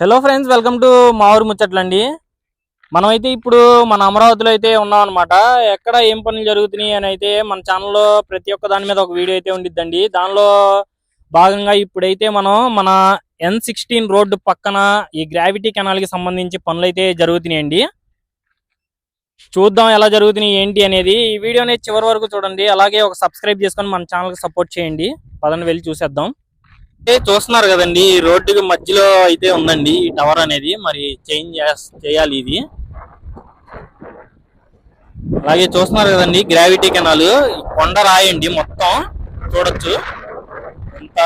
Hello friends welcome to మా ఊరు ముచ్చట్లండి మనమైతే ఇప్పుడు మన అమరావతిలో అయితే ఉన్నాం అనమాట ఎక్కడ ఏం పనులు జరుగుతున్నాయి అని అయితే మన ఛానల్లో ప్రతి ఒక్క దాని మీద ఒక వీడియో అయితే ఉండిద్దండి. దానిలో భాగంగా ఇప్పుడైతే మనం మన ఎన్ సిక్స్టీన్ రోడ్డు పక్కన ఈ గ్రావిటీ కెనాల్కి సంబంధించి పనులు అయితే జరుగుతున్నాయండి. చూద్దాం ఎలా జరుగుతున్నాయి ఏంటి అనేది. ఈ వీడియోని చివరి వరకు చూడండి. అలాగే ఒక సబ్స్క్రైబ్ చేసుకొని మన ఛానల్కి సపోర్ట్ చేయండి. పదండి వెళ్ళి చూసేద్దాం. అయితే చూస్తున్నారు కదండి ఈ రోడ్డుకి మధ్యలో అయితే ఉందండి ఈ టవర్ అనేది. మరి చేంజ్ చేయాలి ఇది. అలాగే చూస్తున్నారు కదండి గ్రావిటీ కెనాల్. కొండ రాయండి మొత్తం చూడొచ్చు. ఎంత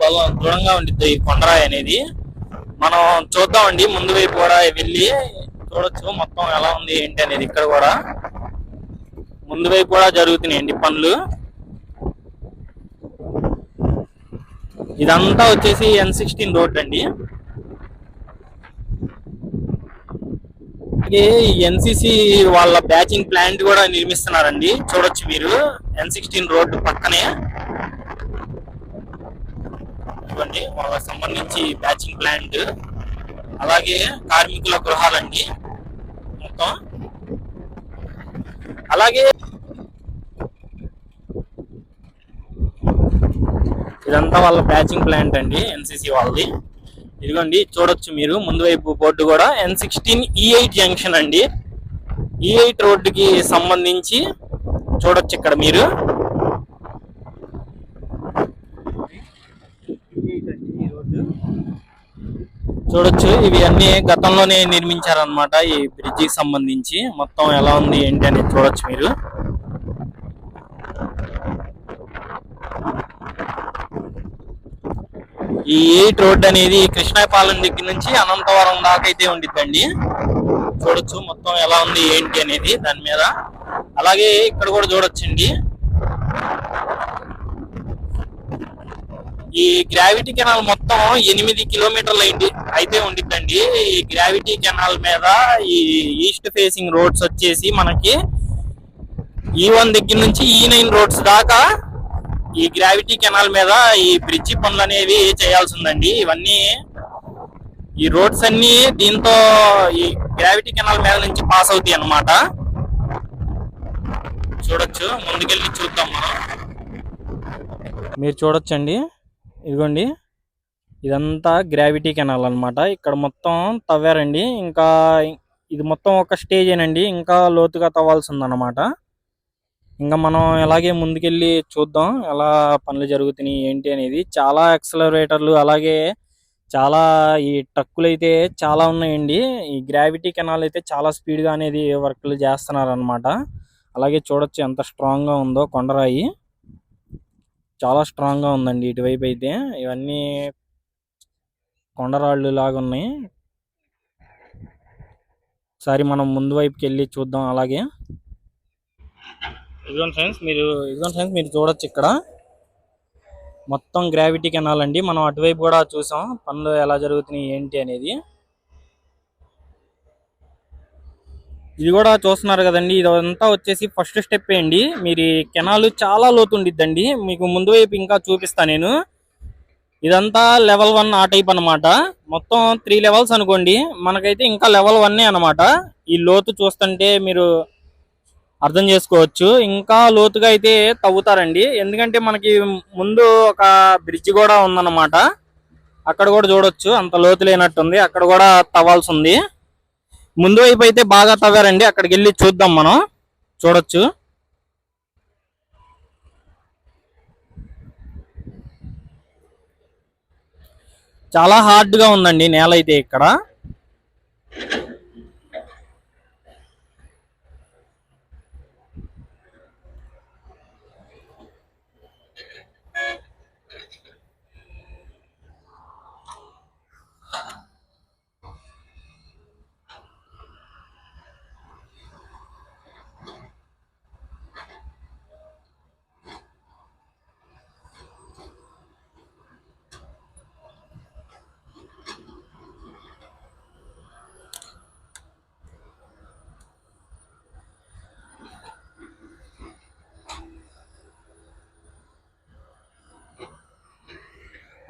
బలం దృఢంగా ఉండిద్ది ఈ కొండరాయి అనేది. మనం చూద్దామండి ముందు వైపు కూడా వెళ్ళి చూడొచ్చు మొత్తం ఎలా ఉంది ఏంటి అనేది ఇక్కడ కూడా. ముందు వైపు కూడా జరుగుతున్నాయండి పనులు. ఇదంతా వచ్చేసి ఎన్ సిక్స్టీన్ రోడ్ అండి. అలాగే ఎన్సిసి వాళ్ళ బ్యాచింగ్ ప్లాంట్ కూడా నిర్మిస్తున్నారండి. చూడొచ్చు మీరు. ఎన్ సిక్స్టీన్ రోడ్ పక్కనే. ఇవ్వండి వాళ్ళకి సంబంధించి బ్యాచింగ్ ప్లాంట్. అలాగే కార్మికుల గృహాలండి. మొత్తం. అలాగే ఇదంతా వాళ్ళ ప్యాచింగ్ ప్లాంట్ అండి ఎన్సీసీ వాళ్ళది. ఇదిగోండి చూడొచ్చు మీరు. ముందు వైపు బోర్డు కూడా N sixteen E eight junction అండి. E ఈ ఎయిట్ రోడ్డుకి సంబంధించి చూడొచ్చు ఇక్కడ మీరు. చూడొచ్చు ఇవి అన్ని గతంలోనే నిర్మించారనమాట ఈ బ్రిడ్జికి సంబంధించి మొత్తం ఎలా ఉంది ఏంటి అనేది చూడొచ్చు మీరు. ఈ ఎయిట్ రోడ్ అనేది కృష్ణాపాలెం దగ్గర నుంచి అనంతవరం దాకా అయితే ఉండిద్దండి. చూడొచ్చు మొత్తం ఎలా ఉంది ఏంటి అనేది దాని మీద. అలాగే ఇక్కడ కూడా చూడొచ్చండి. ఈ గ్రావిటీ కెనాల్ మొత్తం ఎనిమిది కిలోమీటర్లు అయింది అయితే ఉండిద్దండి. ఈ గ్రావిటీ కెనాల్ మీద ఈ ఈస్ట్ ఫేసింగ్ రోడ్స్ వచ్చేసి మనకి ఈ వన్ దగ్గర నుంచి ఈ నైన్ రోడ్స్ దాకా ఈ గ్రావిటీ కెనాల్ మీద ఈ బ్రిడ్జి పనులు అనేవి చేయాల్సి ఉందండి ఇవన్నీ ఈ రోడ్స్ అన్ని దీంతో ఈ గ్రావిటీ కెనాల్ మీద నుంచి పాస్ అవుతాయి అన్నమాట. చూడొచ్చు. ముందుకెళ్ళి చూద్దాం మనం. మీరు చూడొచ్చండి. ఇదిగోండి. ఇదంతా గ్రావిటీ కెనాల్ అన్నమాట. ఇక్కడ మొత్తం తవ్వారండి. ఇంకా ఇది మొత్తం ఒక స్టేజేనండి ఇంకా లోతుగా తవ్వాల్సి ఉందన్నమాట ఇంకా మనం ఎలాగే ముందుకెళ్ళి చూద్దాం ఎలా పనులు జరుగుతున్నాయి ఏంటి అనేది. చాలా ఎక్సలరేటర్లు అలాగే చాలా ఈ ట్రక్కులు అయితే చాలా ఉన్నాయండి. ఈ గ్రావిటీ కెనాల్ అయితే చాలా స్పీడ్గా అనేది వర్క్లు చేస్తున్నారనమాట అలాగే చూడొచ్చు ఎంత స్ట్రాంగ్గా ఉందో కొండరాయి. చాలా స్ట్రాంగ్గా ఉందండి ఇటువైపు అయితే. ఇవన్నీ కొండరాళ్ళు లాగా ఉన్నాయి. ఒకసారి మనం ముందు వైపుకి వెళ్ళి చూద్దాం అలాగే. ఇదిగోండి ఫ్రెండ్స్ మీరు ఇదిగోండి ఫ్రెండ్స్ మీరు చూడొచ్చు ఇక్కడ. మొత్తం గ్రావిటీ కెనాల్ అండి. మనం అటువైపు కూడా చూసాం పనులు ఎలా జరుగుతున్నాయి ఏంటి అనేది. ఇది కూడా చూస్తున్నారు కదండి ఇదంతా వచ్చేసి ఫస్ట్ స్టెప్ అండి. మీరు కెనాల్ చాలా లోతు ఉండిద్దండి. మీకు ముందు వైపు ఇంకా చూపిస్తాను నేను. ఇదంతా లెవెల్ వన్ ఆ టైప్ అనమాట మొత్తం త్రీ లెవెల్స్ అనుకోండి మనకైతే ఇంకా లెవెల్ వన్ అన్నమాట. ఈ లోతు చూస్తుంటే మీరు అర్థం చేసుకోవచ్చు. ఇంకా లోతుగా అయితే తవ్వుతారండి. ఎందుకంటే మనకి ముందు ఒక బ్రిడ్జ్ కూడా ఉందన్నమాట. అక్కడ కూడా చూడొచ్చు. అంత లోతు లేనట్టుంది. అక్కడ కూడా తవ్వాల్సి ఉంది ముందు వైపు అయితే బాగా తవ్వారండి. అక్కడికి వెళ్ళి చూద్దాం మనం. చూడొచ్చు. చాలా హార్డ్గా ఉందండి నేల అయితే ఇక్కడ.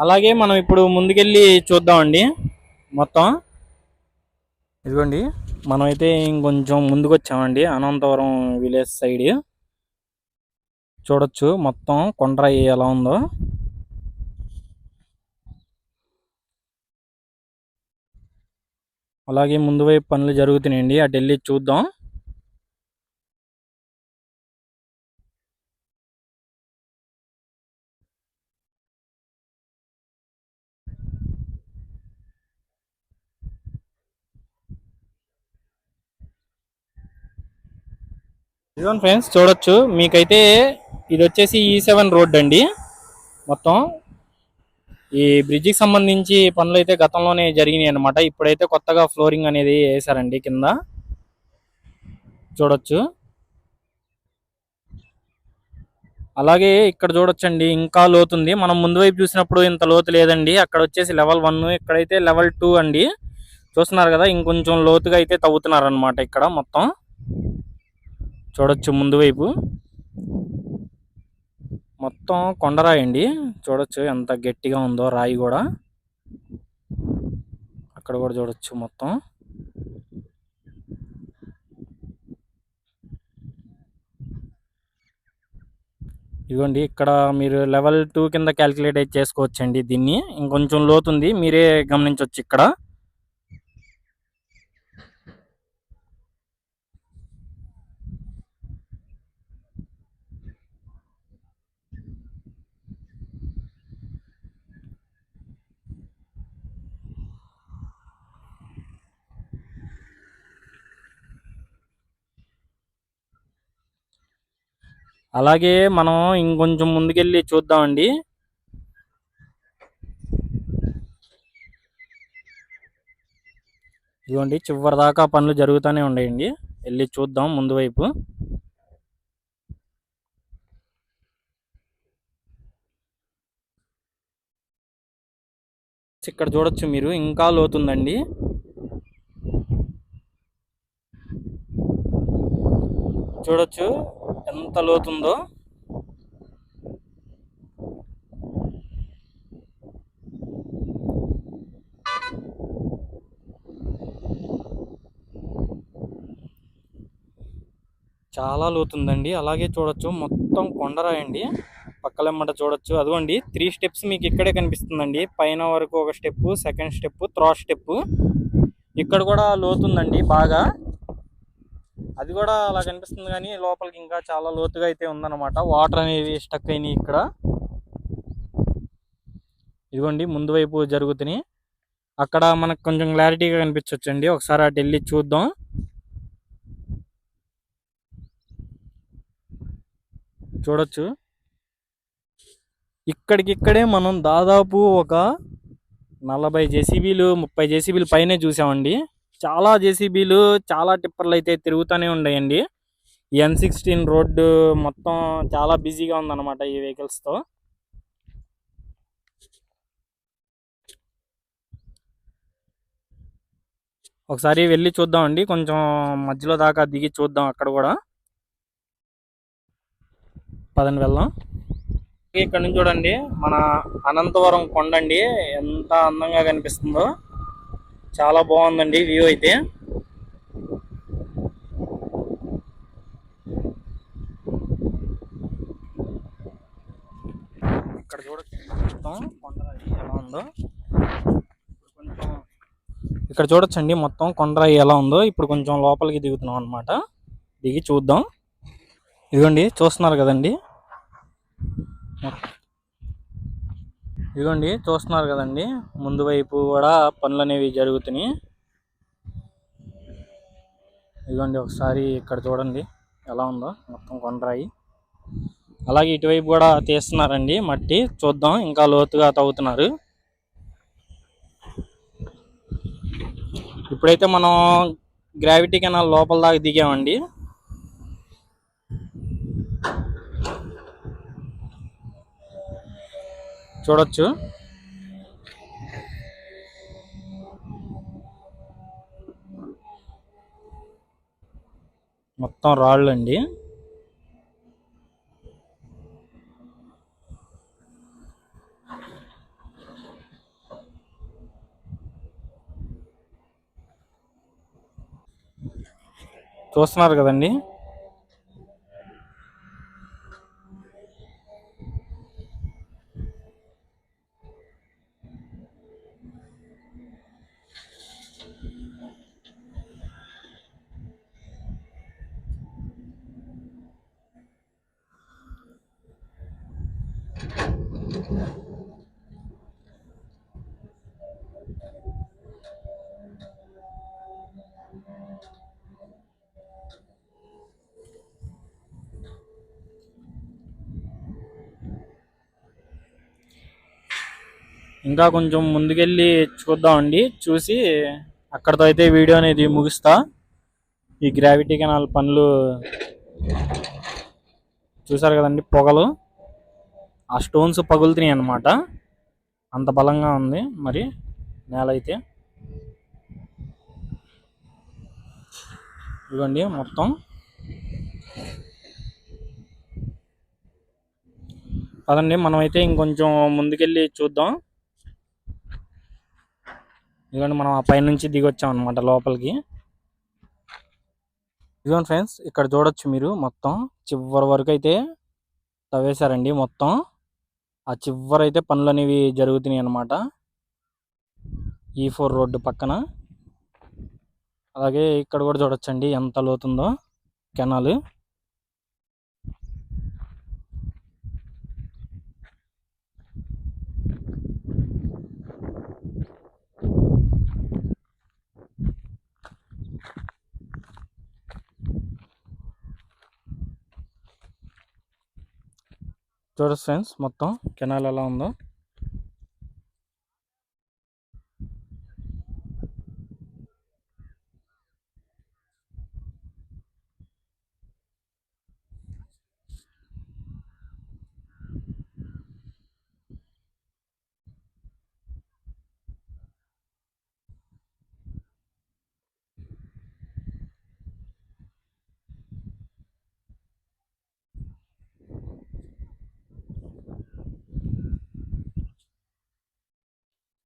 అలాగే మనం ఇప్పుడు ముందుకెళ్ళి చూద్దామండి. మొత్తం. ఇదిగోండి. మనమైతే ఇంకొంచెం ముందుకు వచ్చామండి అనంతవరం విలేజ్ సైడ్. చూడొచ్చు మొత్తం కొండరాయి ఎలా ఉందో. అలాగే ముందు వైపు పనులు జరుగుతున్నాయండి. అటు వెళ్ళి చూద్దాం. ఇదిగోండి ఫ్రెండ్స్ చూడొచ్చు. మీకైతే ఇది వచ్చేసి e ఈ సెవెన్ రోడ్ అండి. మొత్తం ఈ బ్రిడ్జికి సంబంధించి పనులు అయితే గతంలోనే జరిగినాయి అనమాట ఇప్పుడైతే కొత్తగా ఫ్లోరింగ్ అనేది వేసారండి కింద. చూడొచ్చు. అలాగే ఇక్కడ చూడొచ్చండి ఇంకా లోతుంది. మనం ముందు వైపు చూసినప్పుడు ఇంత లోతు లేదండి. అక్కడ వచ్చేసి లెవెల్ వన్ ఇక్కడైతే లెవెల్ టూ అండి. చూస్తున్నారు కదా ఇంకొంచెం లోతుగా అయితే తవ్వుతున్నారు అనమాట ఇక్కడ మొత్తం. చూడొచ్చు ముందు వైపు. మొత్తం కొండరాయి అండి. చూడొచ్చు ఎంత గట్టిగా ఉందో రాయి కూడా. అక్కడ కూడా చూడొచ్చు మొత్తం. ఇదిగోండి ఇక్కడ మీరు లెవెల్ టూ కింద క్యాలిక్యులేట్ అయితే చేసుకోవచ్చండి దీన్ని. ఇంకొంచెం లోతుంది మీరే గమనించవచ్చు ఇక్కడ. అలాగే మనం ఇంకొంచెం ముందుకెళ్ళి చూద్దామండి. ఇదిగోండి చివరి దాకా పనులు జరుగుతూనే ఉన్నాయండి. వెళ్ళి చూద్దాం ముందు వైపు. ఇక్కడ చూడొచ్చు మీరు ఇంకా లోతుందండి. చూడొచ్చు. ఎంత లోతుందో. చాలా లోతుందండి. అలాగే చూడొచ్చు. మొత్తం కొండరాయండి. పక్కలెమ్మట చూడొచ్చు. అదిగోండి త్రీ స్టెప్స్ మీకు ఇక్కడే కనిపిస్తుందండి. పైన వరకు ఒక step second step third step ఇక్కడ కూడా లోతుందండి బాగా. అది కూడా అలా కనిపిస్తుంది కానీ లోపలికి ఇంకా చాలా లోతుగా అయితే ఉందన్నమాట. వాటర్ అనేవి స్టక్ అయినాయి ఇక్కడ. ఇదిగోండి ముందు వైపు జరుగుతున్నాయి అక్కడ మనకు కొంచెం క్లారిటీగా కనిపించవచ్చండి ఒకసారి అటు వెళ్ళి చూద్దాం. చూడొచ్చు. ఇక్కడికిక్కడే మనం దాదాపు ఒక నలభై జేసీబీలు ముప్పై జేసీబీలు పైనే చూసామండి. చాలా జేసీబీలు చాలా టిప్పర్లు అయితే తిరుగుతూనే ఉన్నాయండి ఎన్ సిక్స్టీన్ రోడ్డు మొత్తం చాలా బిజీగా ఉందన్నమాట ఈ వెహికల్స్తో. ఒకసారి వెళ్ళి చూద్దామండి. కొంచెం మధ్యలో దాకా దిగి చూద్దాం అక్కడ కూడా. పదండి వెళ్దాం. ఇక్కడ నుంచి చూడండి మన అనంతవరం కొండండి. ఎంత అందంగా కనిపిస్తుందో. చాలా బాగుందండి వ్యూ అయితే. ఇక్కడ చూడొచ్చు మొత్తం కొండరాయి ఎలా ఉందో. కొంచెం ఇక్కడ చూడొచ్చండి మొత్తం కొండరాయి ఎలా ఉందో. ఇప్పుడు కొంచెం లోపలికి దిగుతున్నాం అనమాట దిగి చూద్దాం. ఇదిగోండి చూస్తున్నారు కదండి. ఇదిగోండి చూస్తున్నారు కదండి. ముందు వైపు కూడా పనులు అనేవి జరుగుతున్నాయి. ఇదిగోండి ఒకసారి ఇక్కడ చూడండి ఎలా ఉందో మొత్తం కొండరాయి. అలాగే ఇటువైపు కూడా తీస్తున్నారండి మట్టి. చూద్దాం ఇంకా లోతుగా తవ్వుతున్నారు. ఇప్పుడైతే మనం గ్రావిటీ కెనాల్ లోపల దాకా దిగామండి. చూడొచ్చు. మొత్తం రాళ్ళు అండి చూస్తున్నారు కదండి. ఇంకా కొంచెం ముందుకెళ్ళి చూద్దామండి చూసి అక్కడితో అయితే వీడియో అనేది ముగిస్తా. ఈ గ్రావిటీ కెనాల్ పనులు చూసారు కదండి పొగలు. ఆ స్టోన్స్ పగులుతున్నాయి అన్నమాట. అంత బలంగా ఉంది మరి నేల అయితే. ఇవ్వండి మొత్తం. పదండి మనమైతే ఇంకొంచెం ముందుకెళ్ళి చూద్దాం. ఇదిగోండి మనం ఆ పైనుంచి దిగొచ్చాం అనమాట లోపలికి. ఇదిగోండి ఫ్రెండ్స్ ఇక్కడ చూడొచ్చు మీరు మొత్తం. చివరి వరకు అయితే తవ్వేశారండి మొత్తం. ఆ చివరి అయితే పనులు అనేవి జరుగుతున్నాయి అన్నమాట. ఈ ఫోర్ రోడ్డు పక్కన. అలాగే ఇక్కడ కూడా చూడొచ్చండి ఎంత లోతుందో కెనాల్. చూడొచ్చు ఫ్రెండ్స్ మొత్తం కెనాల్ ఎలా ఉందో.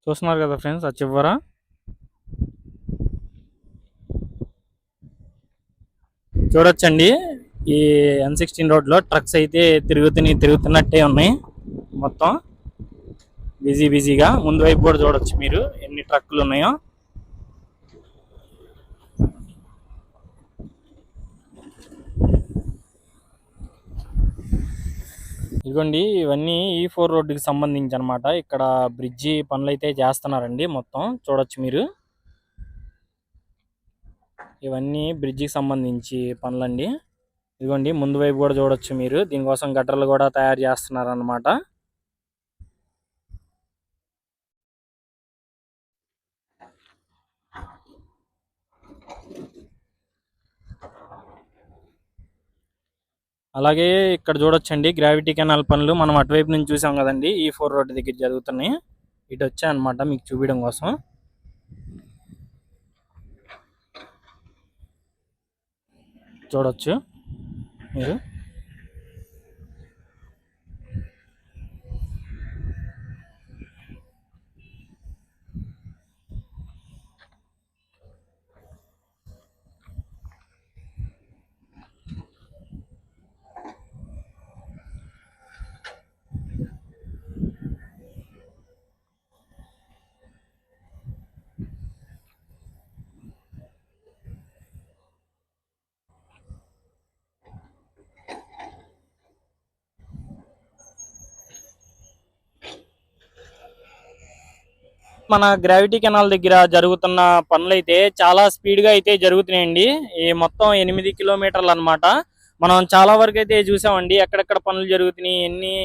చూస్తున్నారు కదా ఫ్రెండ్స్ ఆ చివర. చూడొచ్చండి ఈ ఎన్ సిక్స్టీన్ రోడ్లో ట్రక్స్ అయితే తిరుగుతున్నాయి తిరుగుతున్నట్టే ఉన్నాయి మొత్తం. బిజీ బిజీగా. ముందు వైపు కూడా చూడొచ్చు మీరు ఎన్ని ట్రక్కులు ఉన్నాయో. ఇదిగోండి ఇవన్నీ e ఈ ఫోర్ రోడ్డుకి సంబంధించి అనమాట ఇక్కడ బ్రిడ్జి పనులు అయితే చేస్తున్నారండి మొత్తం. చూడొచ్చు మీరు. ఇవన్నీ బ్రిడ్జికి సంబంధించి పనులండి. ఇదిగోండి ముందు వైపు కూడా చూడొచ్చు మీరు. దీనికోసం గట్టర్లు కూడా తయారు చేస్తున్నారు అలాగే ఇక్కడ చూడొచ్చండి గ్రావిటీ కెనాల్ పనులు మనం అటువైపు నుంచి చూసాం కదండి ఈ ఫోర్ రోడ్ దగ్గర జరుగుతున్నాయి. ఇటు వచ్చాయన్నమాట మీకు చూపించడం కోసం. చూడొచ్చు మీరు. మన గ్రావిటీ కెనాల్ దగ్గర జరుగుతున్న పనులు అయితే చాలా స్పీడ్గా అయితే జరుగుతున్నాయండి. ఈ మొత్తం ఎనిమిది కిలోమీటర్లు అనమాట మనం చాలా వరకు అయితే చూసామండి. ఎక్కడెక్కడ పనులు జరుగుతున్నాయి ఎన్ని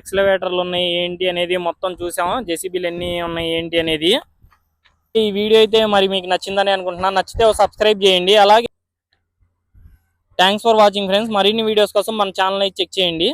ఎక్స్లవేటర్లు ఉన్నాయి ఏంటి అనేది మొత్తం చూసాము జెసిబిలు ఎన్ని ఉన్నాయి ఏంటి అనేది. ఈ వీడియో అయితే మరి మీకు నచ్చిందని అనుకుంటున్నాను నచ్చితే సబ్స్క్రైబ్ చేయండి. అలాగే థ్యాంక్స్ ఫర్ వాచింగ్ ఫ్రెండ్స్ మరిన్ని వీడియోస్ కోసం మన ఛానల్ అయితే చెక్ చేయండి.